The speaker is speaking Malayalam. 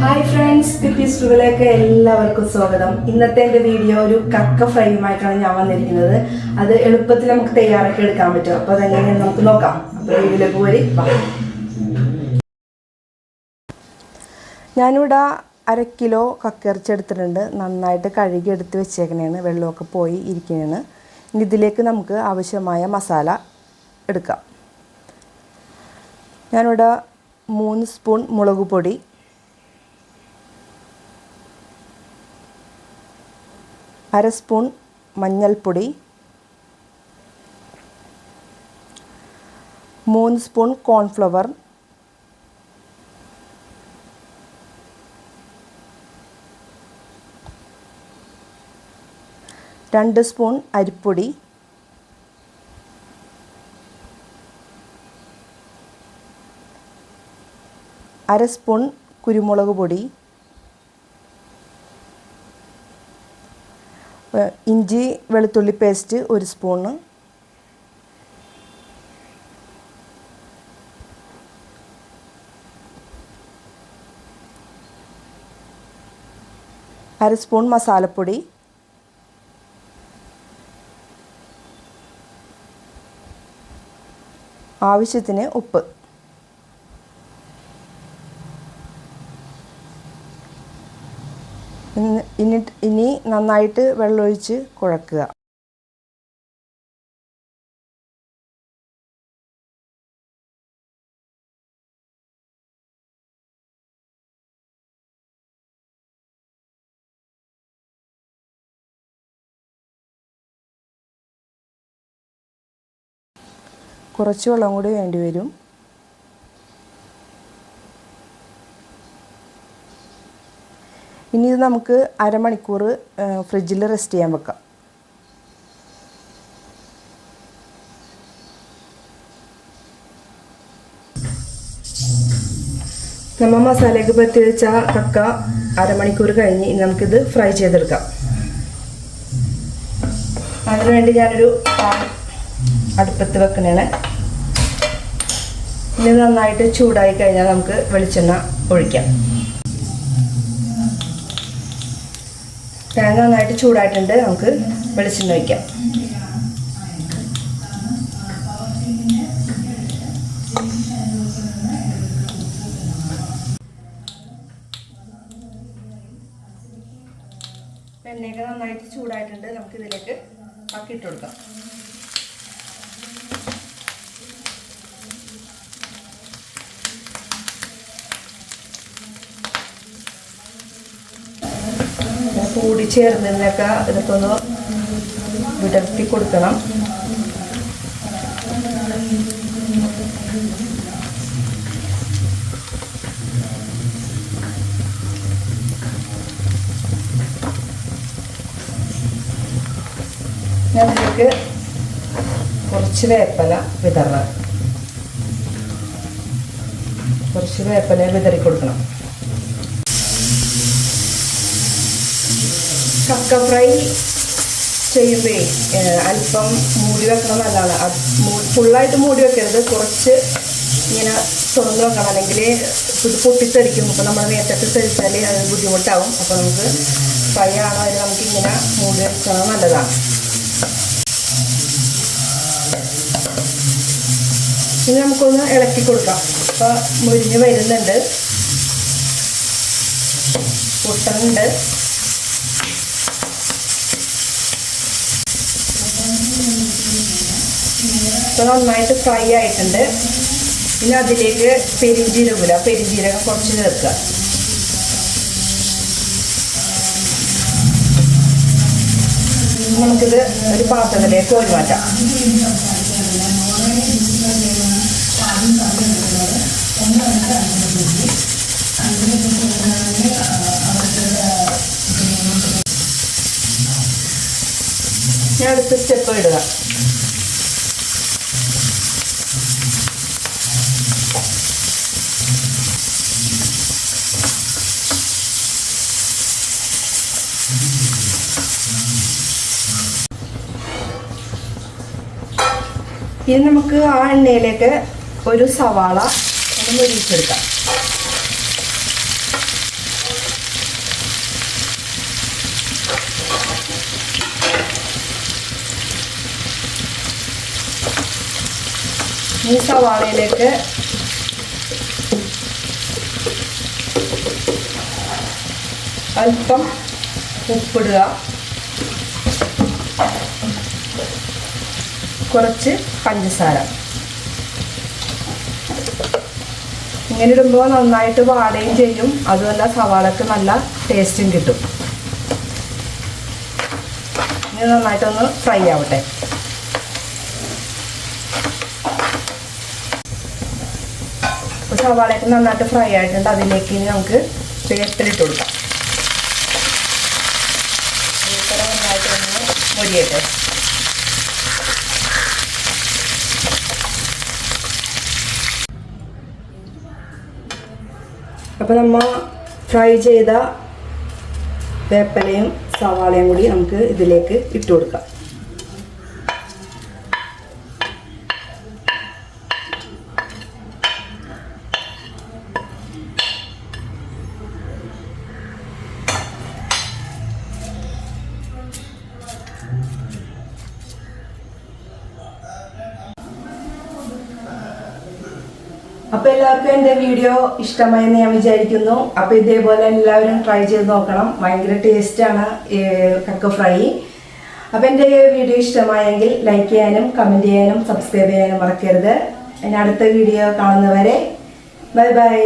ഹായ് ഫ്രണ്ട്സ് ട്രിവിലേക്ക് എല്ലാവർക്കും സ്വാഗതം. ഇന്നത്തെ എന്റെ വീഡിയോ ഒരു കക്ക ഫ്രൈയുമായിട്ടാണ് ഞാൻ വന്നിരിക്കുന്നത്. അത് എളുപ്പത്തിൽ നമുക്ക് തയ്യാറാക്കി എടുക്കാൻ പറ്റും. അപ്പോൾ അതെങ്ങനെയാണ് നമുക്ക് നോക്കാം. അപ്പോൾ വീഡിയോയിലേക്ക് പോയി. ഞാനിവിടെ അര കിലോ കക്കിറച്ചി എടുത്തിട്ടുണ്ട്. നന്നായിട്ട് കഴുകി എടുത്ത് വെച്ചേക്കണേണ്. വെള്ളമൊക്കെ പോയി ഇരിക്കണേണ്. ഇനി ഇതിലേക്ക് നമുക്ക് ആവശ്യമായ മസാല എടുക്കാം. ഞാനിവിടെ മൂന്ന് സ്പൂൺ മുളക് പൊടി. അര സ്പൂൺ മഞ്ഞൾപ്പൊടി. മൂന്ന് സ്പൂൺ കോൺഫ്ലവർ. രണ്ട് സ്പൂൺ അരിപ്പൊടി. അര സ്പൂൺ കുരുമുളക് പൊടി ഇഞ്ചി വെളുത്തുള്ളി പേസ്റ്റ് ഒരു സ്പൂണ് അര സ്പൂൺ മസാലപ്പൊടി ആവശ്യത്തിന് ഉപ്പ്. ഇനി- ഇനി നന്നായിട്ട് വെള്ളമൊഴിച്ച് കുഴക്കുക. കുറച്ച് വെള്ളം കൂടി വേണ്ടി വരും. ഇനി ഇത് നമുക്ക് അരമണിക്കൂർ ഫ്രിഡ്ജിൽ റെസ്റ്റ് ചെയ്യാൻ വെക്കാം. നമ്മൾ മസാലയൊക്കെ പറ്റി വെച്ച കക്ക അരമണിക്കൂർ കഴിഞ്ഞ് ഇനി നമുക്കിത് ഫ്രൈ ചെയ്തെടുക്കാം. അതിനുവേണ്ടി ഞാനൊരു അടുപ്പത്ത് വെക്കുന്നതാണ് ഇനി നന്നായിട്ട് ചൂടായി കഴിഞ്ഞാൽ നമുക്ക് വെളിച്ചെണ്ണ ഒഴിക്കാം. പാൻ നന്നായിട്ട് ചൂടായിട്ടുണ്ട്. നമുക്ക് വെളിച്ചെണ്ണ വയ്ക്കാം എണ്ണയൊക്കെ നന്നായിട്ട് ചൂടായിട്ടുണ്ട്. നമുക്ക് ഇതിലേക്ക് ആക്കിയിട്ട് കൊടുക്കാം. കൂടി ചേർന്നതിനൊക്കെ ഇതൊക്കെ ഒന്ന് വിടർത്തി കൊടുക്കണം. ഇതിലേക്ക് കുറച്ച് വേപ്പല വിതറ കുറച്ച് വേപ്പല വിതറി കൊടുക്കണം കക്ക ഫ്രൈ ചെയ്യുമ്പേ അല്പം മൂടി വെക്കണം നല്ലതാണ് ഫുള്ളായിട്ട് മൂടി വെക്കരുത്. കുറച്ച് ഇങ്ങനെ തുറന്ന് വെക്കണം. അല്ലെങ്കിൽ ഇത് പൊട്ടിത്തെറിക്കും. അപ്പോൾ നമ്മൾ നേരത്തെ തെറിച്ചാൽ അത് ബുദ്ധിമുട്ടാവും. അപ്പോൾ നമുക്ക് ഫ്രൈ ആണോ അതിന് നമുക്ക് ഇങ്ങനെ മൂടി വെക്കണം നല്ലതാണ് ഇനി നമുക്കൊന്ന് ഇളക്കി കൊടുക്കാം. അപ്പോൾ മുരിഞ്ഞ് വരുന്നുണ്ട്. പൊട്ടുന്നുണ്ട് ഇപ്പോൾ നന്നായിട്ട് ഫ്രൈ ആയിട്ടുണ്ട്. ഇനി അതിലേക്ക് പെരിഞ്ജീരകമില്ല പെരിഞ്ചീരകം കുറച്ച് ചേർക്കുക. നമുക്കിത് ഒരു പാത്രത്തിലേക്ക് ഒഴിവാക്കാം. ഞാൻ അടുത്ത സ്റ്റെപ്പ് ഇടുക. ഇനി നമുക്ക് ആ എണ്ണയിലേക്ക് ഒരു സവാള ഒന്ന് മുരിച്ചെടുക്കാം ഈ സവാളയിലേക്ക് അല്പം ഉപ്പിടുക. കുറച്ച് പഞ്ചസാര. ഇങ്ങനെ ഇടുമ്പോൾ നന്നായിട്ട് വാടുകയും ചെയ്യും. അതുമല്ല സവാളക്ക് നല്ല ടേസ്റ്റും കിട്ടും. ഇനി നന്നായിട്ടൊന്ന് ഫ്രൈ ആവട്ടെ. സവാളയൊക്കെ നന്നായിട്ട് ഫ്രൈ ആയിട്ടുണ്ട്. അതിലേക്ക് ഇനി നമുക്ക് വേപ്പിലിട്ട് കൊടുക്കാം. വേപ്പില നന്നായിട്ടൊന്ന് മൊരിയട്ടെ. അപ്പോൾ നമ്മൾ ഫ്രൈ ചെയ്ത വേപ്പലയും സവാളയും കൂടി നമുക്ക് ഇതിലേക്ക് ഇട്ട് കൊടുക്കാം. അപ്പൊ എല്ലാവർക്കും എന്റെ വീഡിയോ ഇഷ്ടമായെന്ന് ഞാൻ വിചാരിക്കുന്നു. അപ്പൊ ഇതേപോലെ എല്ലാവരും ട്രൈ ചെയ്ത് നോക്കണം. ഭയങ്കര ആണ് കക്ക ഫ്രൈ അപ്പൊ എന്റെ വീഡിയോ ഇഷ്ടമായെങ്കിൽ ലൈക്ക് ചെയ്യാനും കമന്റ് ചെയ്യാനും സബ്സ്ക്രൈബ് ചെയ്യാനും മറക്കരുത്. ഇനി അടുത്ത വീഡിയോ കാണുന്നവരെ ബൈ ബൈ